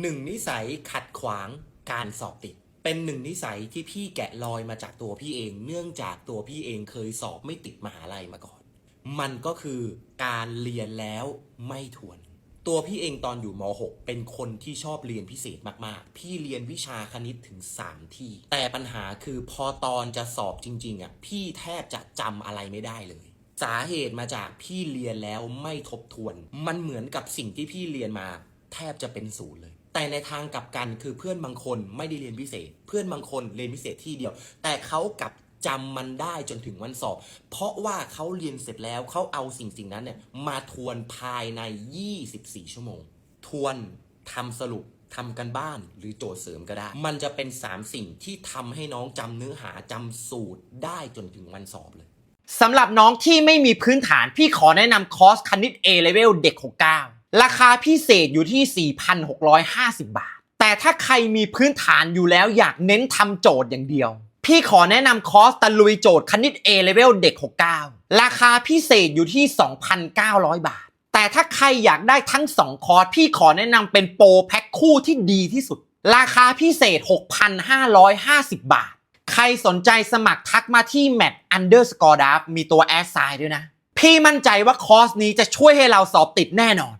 หนึ่งนิสัยขัดขวางการสอบติด เป็นหนึ่งนิสัยที่พี่แกะรอยมาจากตัวพี่เอง เนื่องจากตัวพี่เองเคยสอบไม่ติดมหาลัยมาก่อน มันก็คือการเรียนแล้วไม่ทวน ตัวพี่เองตอนอยู่ม .6 เป็นคนที่ชอบเรียนพิเศษมากๆ พี่เรียนวิชาคณิตถึง 3 ที่ แต่ปัญหาคือพอตอนจะสอบจริง ๆอะพี่แทบจะจำอะไรไม่ได้เลยสาเหตุมาจากพี่เรียนแล้วไม่ทบทวน มันเหมือนกับสิ่งที่พี่เรียนมา แทบจะเป็นศูนย์เลย แต่ในทางกลับกันคือเพื่อนบางคนไม่ได้เรียนพิเศษ เพื่อนบางคนเรียนพิเศษที่เดียว แต่เขากลับจำมันได้จนถึงวันสอบ เพราะว่าเขาเรียนเสร็จแล้วเขาเอาสิ่งสิ่งนั้นเนี่ยมาทวนภายใน 24 ชั่วโมง ทวนทำสรุปทำกันบ้านหรือโจทย์เสริมก็ได้ มันจะเป็น 3 สิ่งที่ทำให้น้องจำเนื้อหาจำสูตรได้จนถึงวันสอบเลยสำหรับน้องที่ไม่มีพื้นฐานพี่ขอแนะนำคอร์สคณิต A Level เด็ก 69 ราคาพิเศษอยู่ที่ 4,650 บาท แต่ถ้าใครมีพื้นฐานอยู่แล้วอยากเน้นทำโจทย์อย่างเดียว พี่ขอแนะนำคอร์สตะลุยโจทย์คณิต A Level เด็ก 69 ราคาพิเศษอยู่ที่ 2,900 บาท แต่ถ้าใครอยากได้ทั้ง 2 คอร์สพี่ขอแนะนำเป็นโปรแพ็คคู่ที่ดีที่สุด ราคาพิเศษ 6,550 บาท ใครสนใจสมัครทักมาที่ mat underscore d a f มีตัวแอดไซน์ด้วยนะ พี่มั่นใจว่าคอร์สนี้จะช่วยให้เราสอบติดแน่นอน